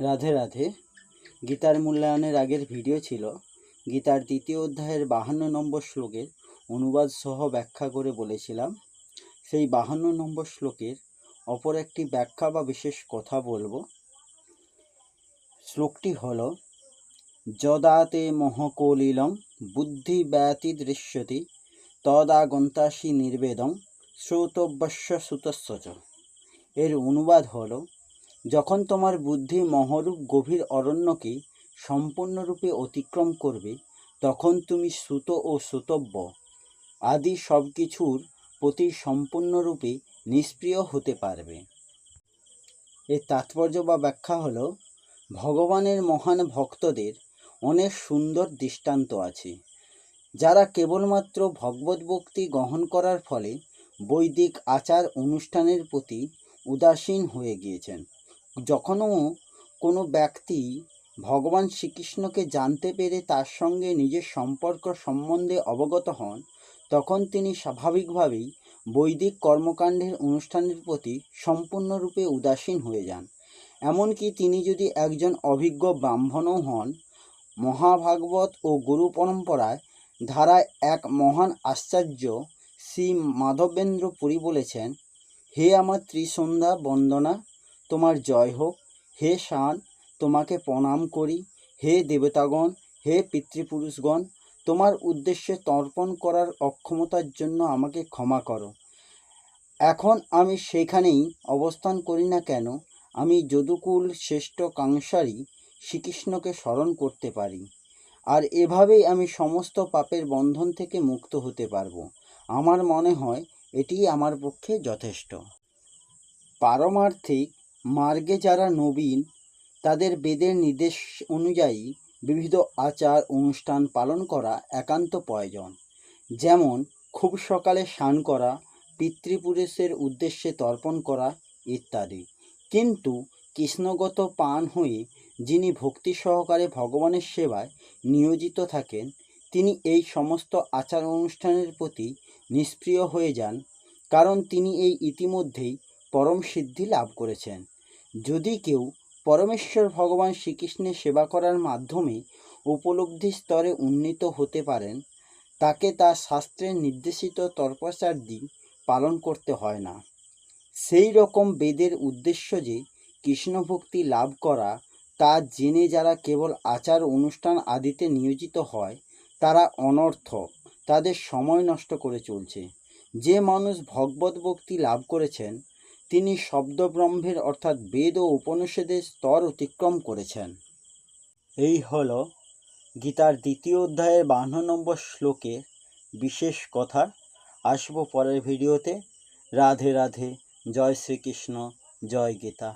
রাধে রাধে। গীতার মূল্যায়নের আগের ভিডিও ছিল গীতার দ্বিতীয় অধ্যায়ের বাহান্ন নম্বর শ্লোকের অনুবাদ সহ ব্যাখ্যা করে বলেছিলাম। সেই বাহান্ন নম্বর শ্লোকের অপর একটি ব্যাখ্যা বা বিশেষ কথা বলব। শ্লোকটি হল, যদাতে মহকলিলং বুদ্ধি ব্যতি দৃশ্যতি তদাগন্তাসি নির্বেদং শ্রোতব্যস্য সুতস্য চ। এর অনুবাদ হলো যখন তোমার বুদ্ধি মহরূপ গভীর অরণ্যকে সম্পূর্ণরূপে অতিক্রম করবে, তখন তুমি শ্রুত ও শ্রোতব্য আদি সব কিছুর প্রতি সম্পূর্ণরূপে নিষ্প্রিয় হতে পারবে। এর তাৎপর্য বা ব্যাখ্যা হল, ভগবানের মহান ভক্তদের অনেক সুন্দর দৃষ্টান্ত আছে, যারা কেবলমাত্র ভগবত ভক্তি গ্রহণ করার ফলে বৈদিক আচার অনুষ্ঠানের প্রতি উদাসীন হয়ে গিয়েছেন। যখনও কোনো ব্যক্তি ভগবান শ্রীকৃষ্ণকে জানতে পেরে তার সঙ্গে নিজের সম্পর্ক সম্বন্ধে অবগত হন, তখন তিনি স্বাভাবিকভাবেই বৈদিক কর্মকাণ্ডের অনুষ্ঠানের প্রতি সম্পূর্ণরূপে উদাসীন হয়ে যান। এমনকি তিনি যদি একজন অভিজ্ঞ ব্রাহ্মণও হন, মহাভাগবত ও গুরু পরম্পরায় ধারায় এক মহান আশ্চর্য শ্রী মাধবেন্দ্র পুরী বলেছেন, হে আমার ত্রিসন্ধ্যা বন্দনা তোমার জয় হোক। হে শান, তোমাকে প্রণাম করি। হে দেবতাগণ, হে পিতৃপুরুষগণ, তোমার উদ্দেশ্যে তর্পণ করার অক্ষমতার জন্য আমাকে ক্ষমা করো। এখন আমি সেখানেই অবস্থান করি না কেন, আমি যদুকুল শ্রেষ্ঠ কাংসারী, শ্রীকৃষ্ণকে স্মরণ করতে পারি। আর এভাবেই আমি সমস্ত পাপের বন্ধন থেকে মুক্ত হতে পারব। আমার মনে হয় এটি আমার পক্ষে যথেষ্ট। পারমার্থিক মার্গে যারা নবীন, তাদের বেদের নির্দেশ অনুযায়ী বিবিধ আচার অনুষ্ঠান পালন করা একান্ত প্রয়োজন। যেমন, খুব সকালে স্নান করা, পিতৃপুরুষের উদ্দেশ্যে তর্পণ করা ইত্যাদি। কিন্তু কৃষ্ণগত পান হয়ে যিনি ভক্তি সহকারে ভগবানের সেবায় নিয়োজিত থাকেন, তিনি এই সমস্ত আচার অনুষ্ঠানের প্রতি নিষ্প্রিয় হয়ে যান, কারণ তিনি এই ইতিমধ্যেই পরম সিদ্ধি লাভ করেছেন। যদি কেউ পরমেশ্বর ভগবান শ্রীকৃষ্ণের সেবা করার মাধ্যমে উপলব্ধি স্তরে উন্নীত হতে পারেন, তাকে তার শাস্ত্রের নির্দেশিত তর্পচার তর্পচার্যি পালন করতে হয় না। সেই রকম বেদের উদ্দেশ্য যে কৃষ্ণভক্তি লাভ করা, তা জেনে যারা কেবল আচার অনুষ্ঠান আদিতে নিয়োজিত হয়, তারা অনর্থক তাদের সময় নষ্ট করে চলছে। যে মানুষ ভগবত ভক্তি লাভ করেছেন তিনি শব্দব্রহ্মের অর্থাৎ বেদ ও উপনিষদের স্তর অতিক্রম করেছেন। এই হল গীতার দ্বিতীয় অধ্যায়ের বান্ন নম্বর শ্লোকে বিশেষ কথা আসব পরের ভিডিওতে। রাধে রাধে, জয় শ্রীকৃষ্ণ, জয় গীতা।